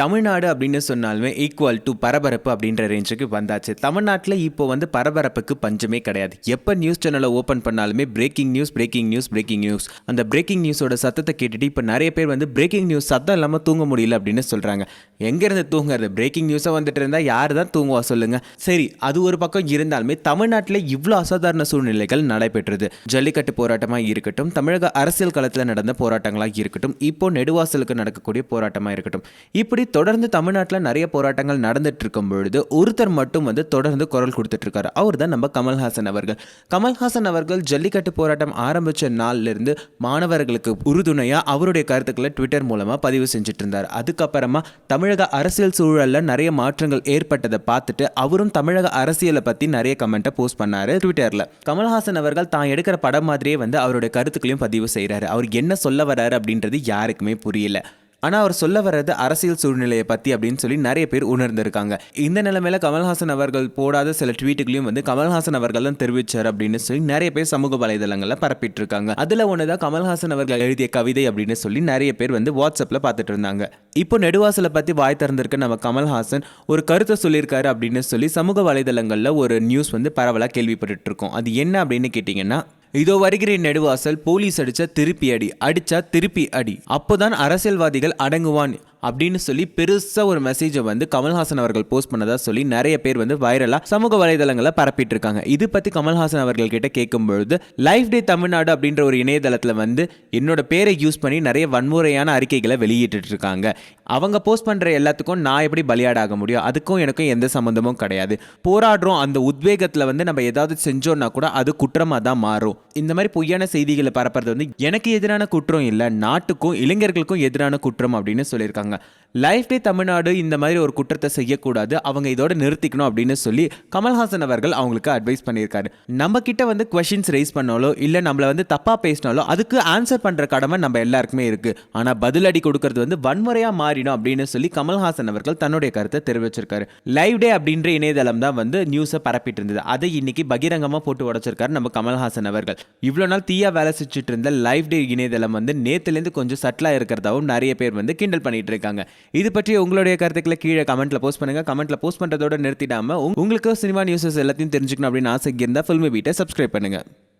தமிழ்நாடு அப்படின்னு சொன்னாலுமே equal to பரபரப்பு அப்படின்ற ரேஞ்சுக்கு வந்தாச்சு. தமிழ்நாட்டில் இப்போ வந்து பரபரப்புக்கு பஞ்சமே கிடையாது. எப்போ நியூஸ் சேனலை ஓப்பன் பண்ணாலுமே breaking news breaking news breaking news அந்த பிரேக்கிங் நியூஸோட சத்தத்தை கேட்டுட்டு இப்போ நிறைய பேர் வந்து பிரேக்கிங் நியூஸ் சத்தம் இல்லாமல் தூங்க முடியல அப்படின்னு சொல்கிறாங்க எங்கேருந்து தூங்குறது? பிரேக்கிங் நியூஸாக வந்துட்டு இருந்தால் யார் தான் தூங்குவா சொல்லுங்கள் சரி அது ஒரு பக்கம் இருந்தாலுமே தமிழ்நாட்டில் இவ்வளோ அசாதாரண சூழ்நிலைகள் நடைபெற்றது. ஜல்லிக்கட்டு போராட்டமாக இருக்கட்டும் தமிழக அரசியல் களத்தில் நடந்த போராட்டங்களாக இருக்கட்டும் இப்போ நெடுவாசலுக்கு நடக்கக்கூடிய போராட்டமாக இருக்கட்டும். இப்படி தொடர்ந்து தமிழ்நாட்டில் நிறைய போராட்டங்கள் நடந்துட்டு இருக்கும் பொழுது ஒருத்தர் மட்டும் வந்து தொடர்ந்து குரல் கொடுத்துட்டு இருக்காரு அவர் தான் நம்ம கமல்ஹாசன் அவர்கள். கமல்ஹாசன் அவர்கள் ஜல்லிக்கட்டு போராட்டம் ஆரம்பிச்ச நாள்லேருந்து மாணவர்களுக்கு உறுதுணையாக அவருடைய கருத்துக்களை ட்விட்டர் மூலமாக பதிவு செஞ்சுட்டு இருந்தார் அதுக்கப்புறமா தமிழக அரசியல் சூழலில் நிறைய மாற்றங்கள் ஏற்பட்டதை பார்த்துட்டு அவரும் தமிழக அரசியலை பற்றி நிறைய கமெண்ட்டை போஸ்ட் பண்ணார் ட்விட்டரில் கமல்ஹாசன் அவர்கள் தான் எடுக்கிற படம் மாதிரியே வந்து அவருடைய கருத்துக்களையும் பதிவு செய்கிறாரு அவர் என்ன சொல்ல வர்றாரு அப்படின்றது யாருக்குமே புரியல. ஆனால் அவர் சொல்ல வர்றது அரசியல் சூழ்நிலையை பற்றி அப்படின்னு சொல்லி நிறைய பேர் உணர்ந்திருக்காங்க. இந்த நிலைமையில கமல்ஹாசன் அவர்கள் போடாத சில ட்வீட்டுகளையும் வந்து கமல்ஹாசன் அவர்கள் தான் தெரிவிச்சார் அப்படின்னு சொல்லி நிறைய பேர் சமூக வலைதளங்களில் பரப்பிட்டு இருக்காங்க அதில் ஒன்று தான் கமல்ஹாசன் அவர்கள் எழுதிய கவிதை அப்படின்னு சொல்லி நிறைய பேர் வந்து வாட்ஸ்அப்பில் பார்த்துட்டு இருந்தாங்க. இப்போ நெடுவாசலை பற்றி வாய் திறந்திருக்க நம்ம கமல்ஹாசன் ஒரு கருத்தை சொல்லியிருக்காரு அப்படின்னு சொல்லி சமூக வலைதளங்களில் ஒரு நியூஸ் வந்து பரவலாக கேள்விப்பட்டுட்டு இருக்கோம். அது என்ன அப்படின்னு கேட்டிங்கன்னா இதோ வருகிறேன் நெடுவாசல் போலீஸ் அடிச்சா திருப்பி அடி அடிச்சா திருப்பி அடி. அப்போதான் அரசியல்வாதிகள் அடங்குவான் அப்படின்னு சொல்லி பெருசாக ஒரு மெசேஜை வந்து கமல்ஹாசன் அவர்கள் போஸ்ட் பண்ணதா சொல்லி நிறைய பேர் வந்து வைரலாக சமூக வலைதளங்களை பரப்பிட்டு இருக்காங்க இது பற்றி கமல்ஹாசன் அவர்கள் கிட்ட கேட்கும்பொழுது லைஃப் டே தமிழ்நாடு அப்படின்ற ஒரு இணையதளத்தில் வந்து என்னோட பேரை யூஸ் பண்ணி நிறைய வன்முறையான அறிக்கைகளை வெளியிட்டு இருக்காங்க அவங்க போஸ்ட் பண்ணுற எல்லாத்துக்கும் நான் எப்படி பலியாடாக முடியும்? அதுக்கும் எனக்கும் எந்த சம்மந்தமும் கிடையாது. போராடுறோம் அந்த உத்வேகத்தில் வந்து நம்ம ஏதாவது செஞ்சோன்னா கூட அது குற்றமாக தான் மாறும். இந்த மாதிரி பொய்யான செய்திகளை பரப்புறது வந்து எனக்கு எதிரான குற்றம் இல்லை நாட்டுக்கும் இளைஞர்களுக்கும் எதிரான குற்றம் அப்படின்னு சொல்லியிருக்காங்க. லைஃப் டே தமிழ்நாடு இந்த மாதிரி ஒரு குற்றத்தை செய்யக்கூடாது அவங்க இதோட நிறுத்திக்கணும் அப்படின்னு சொல்லி கமல்ஹாசன் அவர்கள் அவங்களுக்கு அட்வைஸ் பண்ணியிருக்காரு. நம்ம கிட்ட வந்து கொஷின்ஸ் ரைஸ் பண்ணாலோ இல்லை நம்மளை வந்து தப்பாக பேசினாலோ அதுக்கு ஆன்சர் பண்ணுற கடமை நம்ம எல்லாருக்குமே இருக்குது ஆனால் பதிலடி கொடுக்கறது வந்து வன்முறையாக மாறிடும் அப்படின்னு சொல்லி கமல்ஹாசன் அவர்கள் தன்னுடைய கருத்தை தெரிவிச்சிருக்காரு. லைவ் டே அப்படின்ற இணையதளம் தான் வந்து நியூஸை பரப்பிட்டு இருந்தது. அதை இன்னைக்கு பகிரங்கமாக போட்டு உடச்சிருக்காரு நம்ம கமல்ஹாசன் அவர்கள். இவ்வளோ நாள் தீயா வேலை செஞ்சுட்டு இருந்த லைவ் டே இணையதளம் வந்து நேத்துலேருந்து கொஞ்சம் சட்டிலாக இருக்கிறதாவும் நிறைய பேர் வந்து கிண்டல் பண்ணிட்டு இருக்காங்க. இது பற்றி உங்களுடைய கருத்துக்களை கீழே கமெண்ட்ல போஸ்ட் பண்ணுங்க. கமெண்ட்ல போஸ்ட் பண்றதோட நிறுத்திடாம உங்களுக்கு சினிமா நியூஸஸ் எல்லாத்தையும் தெரிஞ்சுக்கணும் அப்படின்னு ஆசை இருந்தால் ஃபில்மி வீட்டை சப்ஸ்கிரைப் பண்ணுங்க.